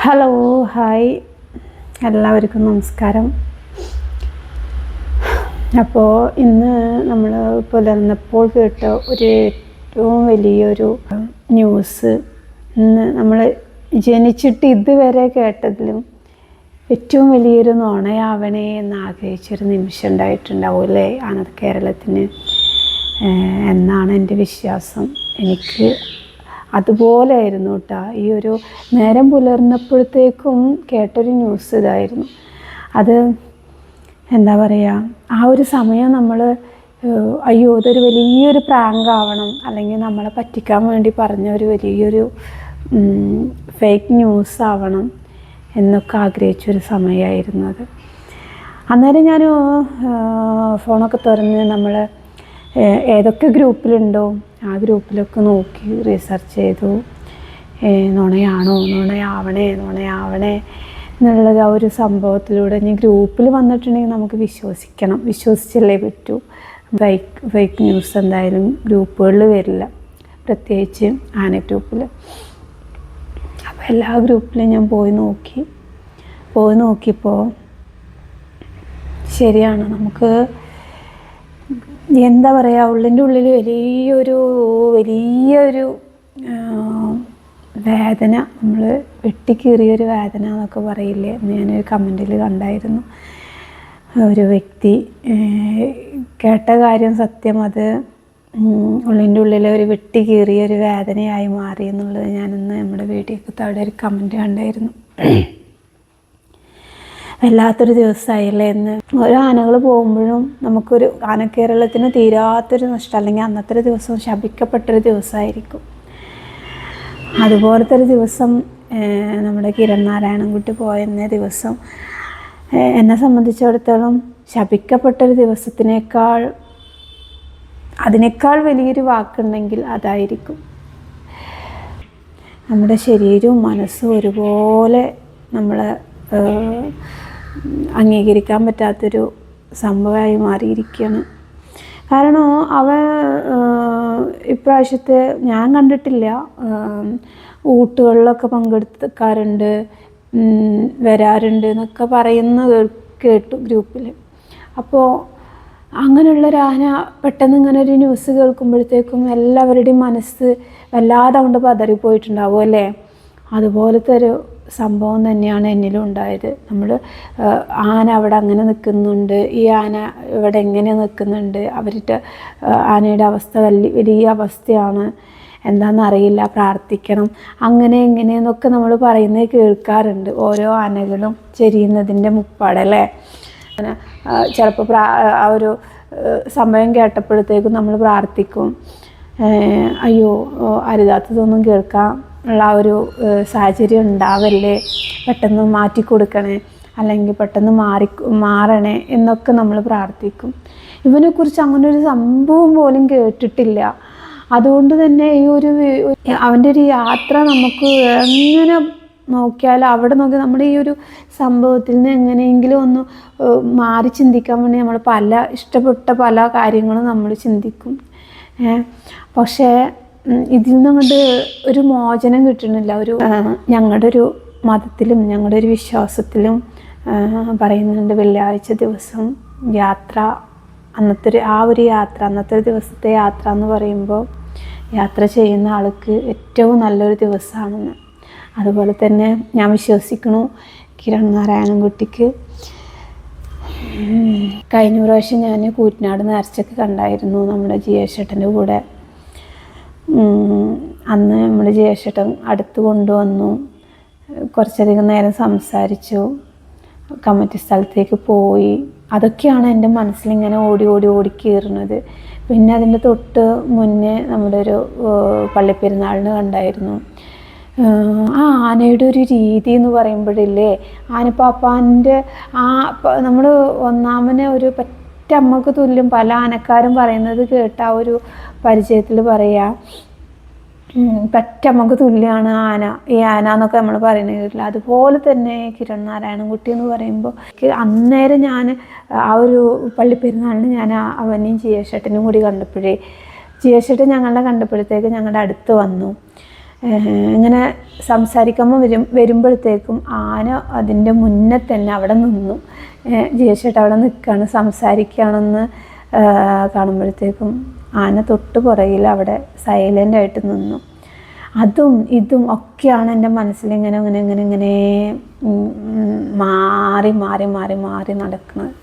Hello hi എല്ലാവർക്കും നമസ്കാരം. അപ്പോൾ ഇന്ന് നമ്മൾ പുലർന്നപ്പോൾ കേട്ട ഒരു ഏറ്റവും വലിയൊരു ന്യൂസ് ഇന്ന് നമ്മൾ ജനിച്ചിട്ട് ഇതുവരെ കേട്ടതിലും ഏറ്റവും വലിയൊരു നോണയാവണേ എന്ന് ആഗ്രഹിച്ചൊരു നിമിഷം ഉണ്ടായിട്ടുണ്ടാവും അല്ലേ? ആനത് കേരളത്തിന്. എന്നാണ് എന്റെ വിശ്വാസം. എനിക്ക് അതുപോലെ ആയിരുന്നു കേട്ടോ ഈ ഒരു നേരം പുലർന്നപ്പോഴത്തേക്കും കേട്ടൊരു ന്യൂസ് ഇതായിരുന്നു. അത് എന്താ പറയുക ആ ഒരു സമയം നമ്മൾ അയ്യോ ഇതൊരു വലിയൊരു പ്രാങ്ക് ആവണം അല്ലെങ്കിൽ നമ്മളെ പറ്റിക്കാൻ വേണ്ടി പറഞ്ഞ ഒരു വലിയൊരു ഫേക്ക് ന്യൂസ് ആവണം എന്നൊക്കെ ആഗ്രഹിച്ചൊരു സമയമായിരുന്നു അത്. അന്നേരം ഞാൻ ഫോണൊക്കെ തുറന്ന് നമ്മൾ ഏതൊക്കെ ഗ്രൂപ്പിലുണ്ടോ ആ ഗ്രൂപ്പിലൊക്കെ നോക്കി റിസർച്ച് ചെയ്തു. നുണയാണോ? നുണയാവണേ നുണയാവണേ എന്നുള്ളത് ആ ഒരു സംഭവത്തിലൂടെ ഞാൻ ഗ്രൂപ്പിൽ വന്നിട്ടുണ്ടെങ്കിൽ നമുക്ക് വിശ്വസിക്കണം. വിശ്വസിച്ചല്ലേ പറ്റൂ. ഫേക്ക് ഫേക്ക് ന്യൂസ് എന്തായാലും ഗ്രൂപ്പുകളിൽ വരില്ല. പ്രത്യേകിച്ച് ആന ഗ്രൂപ്പിൽ അപ്പോൾ എല്ലാ ഗ്രൂപ്പിലും ഞാൻ പോയി നോക്കി. പോയി നോക്കിയപ്പോൾ ശരിയാണ്. നമുക്ക് എന്താ പറയുക ഉള്ളിന്റെ ഉള്ളിൽ വലിയൊരു വലിയൊരു വേദന നമ്മൾ വെട്ടിക്കീറിയൊരു വേദന എന്നൊക്കെ പറയില്ലേ എന്ന് ഞാനൊരു കമന്റിൽ കണ്ടായിരുന്നു. ഒരു വ്യക്തി കേട്ട കാര്യം സത്യം അത് ഉള്ളിന്റെ ഉള്ളിൽ ഒരു വെട്ടിക്കീറിയ ഒരു വേദനയായി മാറി എന്നുള്ളത് ഞാനിന്ന് നമ്മുടെ വീഡിയോക്ക് അവിടെ ഒരു കമന്റ് കണ്ടായിരുന്നു. വല്ലാത്തൊരു ദിവസമായില്ലേ എന്ന് ഓരോ ആനകൾ പോകുമ്പോഴും നമുക്കൊരു ആന കേരളത്തിന് തീരാത്തൊരു നഷ്ടം അല്ലെങ്കിൽ അന്നത്തെ ഒരു ദിവസം ശപിക്കപ്പെട്ടൊരു ദിവസമായിരിക്കും. അതുപോലത്തെ ഒരു ദിവസം നമ്മുടെ കിരൺ നാരായണൻകുട്ടി പോയെന്ന ദിവസം എന്നെ സംബന്ധിച്ചിടത്തോളം ശപിക്കപ്പെട്ടൊരു ദിവസത്തിനേക്കാൾ അതിനേക്കാൾ വലിയൊരു വാക്കുണ്ടെങ്കിൽ അതായിരിക്കും. നമ്മുടെ ശരീരവും മനസ്സും ഒരുപോലെ നമ്മളെ അംഗീകരിക്കാൻ പറ്റാത്തൊരു സംഭവമായി മാറിയിരിക്കുകയാണ്. കാരണം അവ ഇപ്രാവശ്യത്തെ ഞാൻ കണ്ടിട്ടില്ല. ഊട്ടുകളിലൊക്കെ പങ്കെടുക്കാറുണ്ട് വരാറുണ്ട് എന്നൊക്കെ പറയുന്ന കേട്ടു ഗ്രൂപ്പിൽ. അപ്പോൾ അങ്ങനെയുള്ള രാഹന പെട്ടെന്ന് ഇങ്ങനെ ഒരു ന്യൂസ് കേൾക്കുമ്പോഴത്തേക്കും എല്ലാവരുടെയും മനസ്സ് വല്ലാതെ കൊണ്ട് പതറിപ്പോയിട്ടുണ്ടാവും അല്ലേ? അതുപോലത്തെ ഒരു സംഭവം തന്നെയാണ് എന്നിലും ഉണ്ടായത്. നമ്മൾ ആന അവിടെ അങ്ങനെ നിൽക്കുന്നുണ്ട്. ഈ ആന ഇവിടെ എങ്ങനെ നിൽക്കുന്നുണ്ട്? അവരുടെ ആനയുടെ അവസ്ഥ വലിയ വലിയ അവസ്ഥയാണ്. എന്താണെന്നറിയില്ല പ്രാർത്ഥിക്കണം. അങ്ങനെ ഇങ്ങനെയെന്നൊക്കെ നമ്മൾ പറയുന്നത് കേൾക്കാറുണ്ട്. ഓരോ ആനകളും ചെരിയുന്നതിന്റെ മുപ്പാടല്ലേ അങ്ങനെ ചിലപ്പോൾ പ്രാ ആ ഒരു സമയം കേട്ടപ്പോഴത്തേക്കും നമ്മൾ പ്രാർത്ഥിക്കും. അയ്യോ അരുതാത്തതൊന്നും കേൾക്കാൻ ഉള്ള ഒരു സാഹചര്യം ഉണ്ടാവല്ലേ? പെട്ടെന്ന് മാറ്റി കൊടുക്കണേ അല്ലെങ്കിൽ പെട്ടെന്ന് മാറി മാറണേ എന്നൊക്കെ നമ്മൾ പ്രാർത്ഥിക്കും. ഇവനെക്കുറിച്ച് അങ്ങനെ ഒരു സംഭവം പോലും കേട്ടിട്ടില്ല. അതുകൊണ്ട് തന്നെ ഈ ഒരു അവന്റെ ഒരു യാത്ര നമുക്ക് എങ്ങനെ നോക്കിയാൽ അവിടെ നോക്കി നമ്മുടെ ഈ ഒരു സംഭവത്തിൽ നിന്ന് എങ്ങനെയെങ്കിലും ഒന്ന് മാറി ചിന്തിക്കാൻ വേണ്ടി നമ്മൾ പല ഇഷ്ടപ്പെട്ട പല കാര്യങ്ങളും നമ്മൾ ചിന്തിക്കും. പക്ഷേ ഇതിൽ നിന്നങ്ങോട്ട് ഒരു മോചനം കിട്ടണില്ല ഒരു ഞങ്ങളുടെ ഒരു മതത്തിലും ഞങ്ങളുടെ ഒരു വിശ്വാസത്തിലും പറയുന്നുണ്ട് വെള്ളിയാഴ്ച ദിവസം യാത്ര അന്നത്തെ ഒരു ആ ഒരു യാത്ര അന്നത്തെ ഒരു ദിവസത്തെ യാത്ര എന്ന് പറയുമ്പോൾ യാത്ര ചെയ്യുന്ന ആൾക്ക് ഏറ്റവും നല്ലൊരു ദിവസമാണെന്ന്. അതുപോലെ തന്നെ ഞാൻ വിശ്വസിക്കുന്നു കിരൺ നാരായണൻകുട്ടിക്ക് കഴിഞ്ഞ പ്രാവശ്യം ഞാൻ കൂറ്റനാട് നേർച്ചയ്ക്ക് കണ്ടായിരുന്നു നമ്മുടെ ജിയേഷേട്ടന്റെ കൂടെ. അന്ന് നമ്മുടെ ജയശേട്ടൻ അടുത്ത് കൊണ്ടുവന്നു. കുറച്ചധികം നേരം സംസാരിച്ചു. കമ്മിറ്റി സ്ഥലത്തേക്ക് പോയി. അതൊക്കെയാണ് എന്റെ മനസ്സിലിങ്ങനെ ഓടി ഓടി ഓടി കയറുന്നത് പിന്നെ അതിന്റെ തൊട്ട് മുന്നേ നമ്മുടെ ഒരു പള്ളിപ്പെരുന്നാളിന് കണ്ടായിരുന്നു. ആ ആനയുടെ ഒരു രീതി എന്ന് പറയുമ്പോഴില്ലേ ആനപ്പാപ്പാന്റെ ആ നമ്മൾ ഒന്നാമനെ ഒരു പറ്റമ്മക്ക് തുല്യം പല ആനക്കാരും പറയുന്നത് കേട്ട ആ ഒരു പരിചയത്തിൽ പറയാ. പെറ്റമ്മക്ക് തുല്യമാണ് ആന ഈ ആന എന്നൊക്കെ നമ്മൾ പറയുന്നത് കേട്ടില്ല. അതുപോലെ തന്നെ കിരൺ നാരായണൻകുട്ടി എന്ന് പറയുമ്പോൾ അന്നേരം ഞാൻ ആ ഒരു പള്ളിപ്പെരുന്നാളിന് ഞാൻ അവനെയും ജിയേഷേട്ടനും കൂടി കണ്ടപ്പോഴേ ജിയേഷേട്ടൻ ഞങ്ങളെ കണ്ടപ്പോഴത്തേക്ക് ഞങ്ങളുടെ അടുത്ത് വന്നു. ഇങ്ങനെ സംസാരിക്കുമ്പോൾ വരും വരുമ്പോഴത്തേക്കും ആന അതിന്റെ മുന്നേ തന്നെ അവിടെ നിന്നു. ജിയേഷേട്ട അവിടെ നിൽക്കുകയാണ് സംസാരിക്കുകയാണെന്ന് കാണുമ്പോഴത്തേക്കും ആന തൊട്ട് പുറകിൽ അവിടെ സൈലന്റ് ആയിട്ട് നിന്നു. അതും ഇതും ഒക്കെയാണ് എന്റെ മനസ്സിൽ ഇങ്ങനെ ഇങ്ങനെ ഇങ്ങനെ ഇങ്ങനെ മാറി മാറി മാറി മാറി നടക്കുന്നത്.